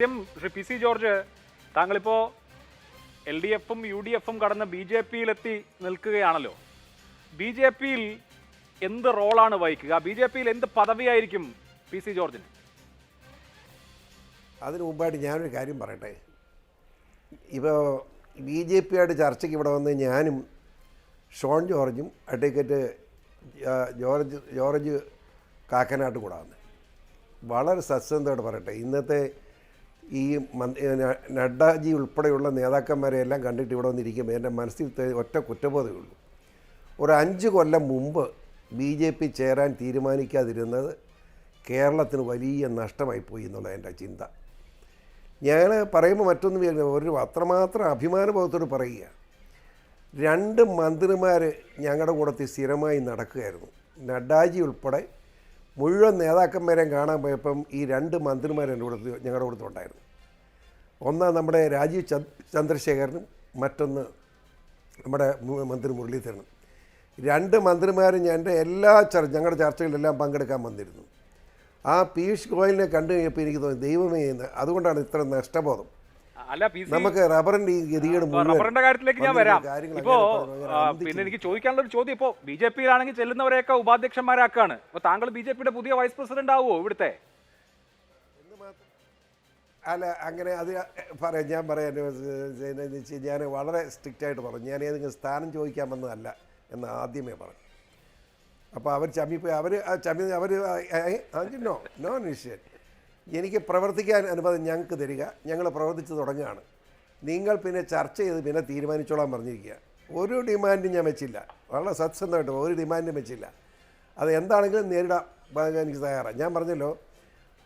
ആദ്യം Shri P C George താങ്കളിപ്പോ L D എഫും യു ഡി എഫും കടന്ന് ബി ജെ പിയിലെത്തി നിൽക്കുകയാണല്ലോ. ബി ജെ പിയിൽ എന്ത് റോളാണ് വഹിക്കുക? ബി ജെ പിയിൽ എന്ത് പദവിയായിരിക്കും പി സി ജോർജിന്? അതിനു മുമ്പായിട്ട് ഞാനൊരു കാര്യം പറയട്ടെ. ഇപ്പോൾ ബി ജെ പിയായിട്ട് ചർച്ചയ്ക്ക് ഇവിടെ വന്ന് ഞാനും ഷോൺ ജോർജും അഡ്വക്കേറ്റ് ജോർജ് ജോർജ് കാക്കനാട്ട് കൂടാന്ന് വളരെ സത്യസന്ധമായിട്ട് പറയട്ടെ. ഇന്നത്തെ ഈ നഡ്ഡാജി ഉൾപ്പെടെയുള്ള നേതാക്കന്മാരെ എല്ലാം കണ്ടിട്ട് ഇവിടെ വന്നിരിക്കുമ്പോൾ എന്റെ മനസ്സിൽ ഒറ്റ കുറ്റബോധമേ ഉള്ളൂ. ഒരു അഞ്ച് കൊല്ലം മുമ്പ് ബി ജെ പി ചേരാൻ തീരുമാനിക്കാതിരുന്നത് കേരളത്തിന് വലിയ നഷ്ടമായി പോയി എന്നുള്ള എന്റെ ചിന്ത. ഞാൻ പറയുമ്പോൾ മറ്റൊന്നും ഇല്ല. ഒരു അത്രമാത്രം അഭിമാനബോധത്തോട് പറയുക. രണ്ട് മന്ത്രിമാർ ഞങ്ങളുടെ കൂടത്തിൽ സ്ഥിരമായി നടക്കുകയായിരുന്നു. നഡ്ഡാജി ഉൾപ്പെടെ മുഴുവൻ നേതാക്കന്മാരെയും കാണാൻ പോയപ്പം ഈ രണ്ട് മന്ത്രിമാർ എന്റെ കൂടെ ഞങ്ങളുടെ കൂടത്തിലുണ്ടായിരുന്നു ഒന്ന് നമ്മുടെ രാജീവ് ചന്ദ്രശേഖരനും മറ്റൊന്ന് നമ്മുടെ മന്ത്രി മുരളീധരനും. രണ്ട് മന്ത്രിമാരും എന്റെ എല്ലാ ചർച്ച ഞങ്ങളുടെ ചർച്ചകളിലെല്ലാം പങ്കെടുക്കാൻ വന്നിരുന്നു. ആ പീയൂഷ് ഗോയലിനെ കണ്ടു കഴിഞ്ഞപ്പോൾ എനിക്ക് തോന്നി ദൈവമേ അതുകൊണ്ടാണ് ഇത്ര നഷ്ടബോധം. അല്ല നമുക്ക് റബ്ബറിന്റെ ഈ ഗതികേട് റബ്ബറിന്റെ കാര്യത്തിലേക്ക് ഞാൻ വരാം ഇപ്പോ. പിന്നെ എനിക്ക് ചോദിക്കാനുള്ള ഒരു ചോദ്യം ഇപ്പോ ബി ജെ പിയിലാണെങ്കിൽ ചെല്ലുന്നവരെയൊക്കെ ഉപാധ്യക്ഷന്മാരാക്കാണ് അപ്പൊ താങ്കൾ ബി ജെ പിയുടെ പുതിയ വൈസ് പ്രസിഡന്റ് ആവുമോ ഇവിടുത്തെ അല്ല അങ്ങനെ അത് പറയാം ഞാൻ പറയാം ഞാൻ വളരെ സ്ട്രിക്റ്റ് ആയിട്ട് പറഞ്ഞു ഞാൻ ഏതെങ്കിലും സ്ഥാനം ചോദിക്കാൻ വന്നതല്ല എന്ന് ആദ്യമേ പറഞ്ഞു അപ്പോൾ അവർ ചമ്മിപ്പോയി അവർ ചമ്മി അവർ നോ നോ നിശ്ചയം എനിക്ക് പ്രവർത്തിക്കാൻ അനുവാദം ഞങ്ങൾക്ക് തരിക. ഞങ്ങൾ പ്രവർത്തിച്ച് തുടങ്ങുകയാണ്. നിങ്ങൾ പിന്നെ ചർച്ച ചെയ്ത് പിന്നെ തീരുമാനിച്ചോളാൻ പറഞ്ഞിരിക്കുക. ഒരു ഡിമാൻഡും ഞാൻ വെച്ചില്ല. വളരെ സത്യസന്ധമായിട്ട് ഒരു ഡിമാൻഡും വെച്ചില്ല. അത് എന്താണെങ്കിലും നേരിടാൻ എനിക്ക് തയ്യാറാണ്. ഞാൻ പറഞ്ഞല്ലോ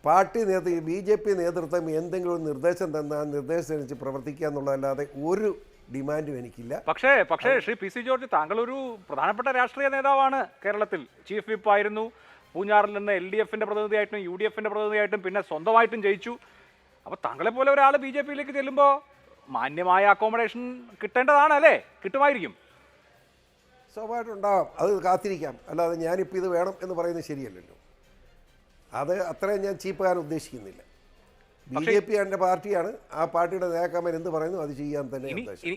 പാർട്ടി നേതൃ ബി ജെ പി നേതൃത്വം എന്തെങ്കിലും ഒരു നിർദ്ദേശം തന്നാൽ ആ നിർദ്ദേശം അനുസരിച്ച് പ്രവർത്തിക്കുക എന്നുള്ളതല്ലാതെ ഒരു ഡിമാൻഡും എനിക്കില്ല. പക്ഷേ പക്ഷേ ശ്രീ പി സി ജോർജ് താങ്കൾ ഒരു പ്രധാനപ്പെട്ട രാഷ്ട്രീയ നേതാവാണ് കേരളത്തിൽ. ചീഫ് വിപ്പ് ആയിരുന്നു. പൂഞ്ഞാറിൽ നിന്ന് എൽ ഡി എഫിന്റെ പ്രതിനിധിയായിട്ടും യു ഡി എഫിന്റെ പ്രതിനിധിയായിട്ടും പിന്നെ സ്വന്തമായിട്ടും ജയിച്ചു. അപ്പോൾ താങ്കളെ പോലെ ഒരാൾ ബി ജെ പിയിലേക്ക് ചെല്ലുമ്പോൾ മാന്യമായ അക്കോമഡേഷൻ കിട്ടേണ്ടതാണ് അല്ലേ? കിട്ടുമായിരിക്കും. സ്വാഭാവികമായിട്ടും ഉണ്ടാവാം. അത് കാത്തിരിക്കാം. അല്ലാതെ ഞാനിപ്പോൾ ഇത് വേണം എന്ന് പറയുന്നത് ശരിയല്ലല്ലോ. അത് അത്രയും ഞാൻ ചീപ്പുകാരൻ ഉദ്ദേശിക്കുന്നില്ല. ബി ജെ പി എന്റെ പാർട്ടിയാണ്. ആ പാർട്ടിയുടെ നേതാക്കന്മാർ എന്ത് പറയുന്നു? അത് ചെയ്യാൻ തന്നെ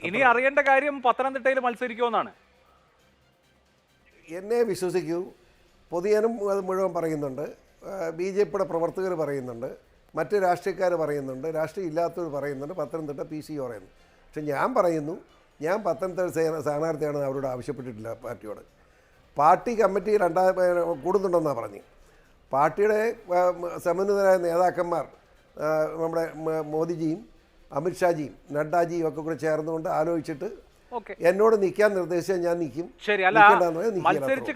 ഇനി അറിയേണ്ട കാര്യം പത്തനംതിട്ടയിൽ മത്സരിക്കുമെന്നാണ്. എന്നെ വിശ്വസിക്കൂ. പൊതുജനം അത് മുഴുവൻ പറയുന്നുണ്ട്. ബി ജെ പിയുടെ പ്രവർത്തകർ പറയുന്നുണ്ട്. മറ്റ് രാഷ്ട്രീയക്കാർ പറയുന്നുണ്ട്. രാഷ്ട്രീയം ഇല്ലാത്തവർ പറയുന്നുണ്ട്. പത്തനംതിട്ട പി സി പറയുന്നു. പക്ഷെ ഞാൻ പറയുന്നു ഞാൻ പത്തനംതിട്ട സ്ഥാനാർത്ഥിയാണെന്ന് അവരോട് ആവശ്യപ്പെട്ടിട്ടില്ല പാർട്ടിയോട്. പാർട്ടി കമ്മിറ്റി രണ്ടാം കൂടുന്നുണ്ടെന്നാണ് പറഞ്ഞു. പാർട്ടിയുടെ സമന്വിതരായ നേതാക്കന്മാർ നമ്മുടെ മോദിജിയും അമിത്ഷാജിയും നഡ്ഡാജിയും ഒക്കെ കൂടെ ചേർന്നുകൊണ്ട് ആലോചിച്ചിട്ട് എന്നോട് നിൽക്കാൻ നിർദ്ദേശിച്ചാൽ ഞാൻ നിൽക്കും. ശരി അല്ല മത്സരിച്ച്.